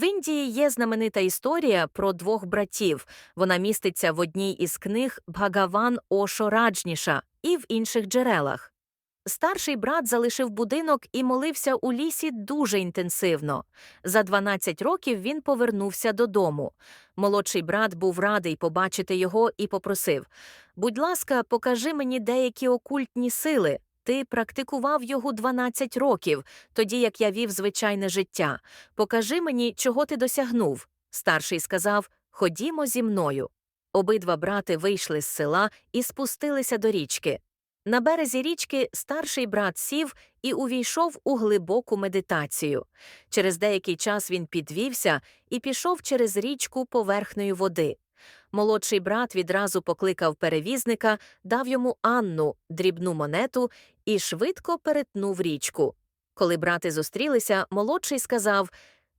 Індії є знаменита історія про двох братів. Вона міститься в одній із книг Бхагаван Ошо Раджніша і в інших джерелах. Старший брат залишив будинок і молився у лісі дуже інтенсивно. За 12 років він повернувся додому. Молодший брат був радий побачити його і попросив: Будь ласка, покажи мені деякі окультні сили. Ти практикував його 12 років, тоді як я вів звичайне життя. Покажи мені, чого ти досягнув. Старший сказав Ходімо зі мною. Обидва брати вийшли з села і спустилися до річки. На березі річки старший брат сів і увійшов у глибоку медитацію. Через деякий час він підвівся і пішов через річку поверхнею води. Молодший брат відразу покликав перевізника, дав йому Анну дрібну монету і швидко перетнув річку. Коли брати зустрілися, молодший сказав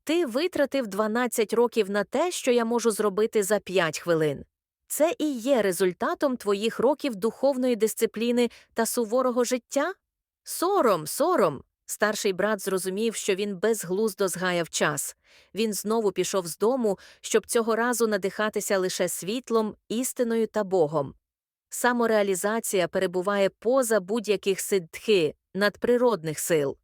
Ти витратив 12 років на те, що я можу зробити за 5 хвилин. Це і є результатом твоїх років духовної дисципліни та суворого життя? Сором, сором. Старший брат зрозумів, що він безглуздо згаяв час. Він знову пішов з дому, щоб цього разу надихатися лише світлом, істиною та Богом. Самореалізація перебуває поза будь-яких сиддхи, надприродних сил.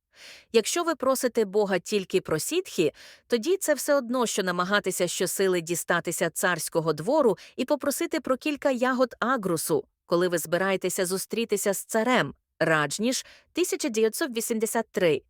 Якщо ви просите Бога тільки про сітхи, тоді це все одно, що намагатися щосили дістатися царського двору і попросити про кілька ягод агрусу, коли ви збираєтеся зустрітися з царем. Раджніш 1983.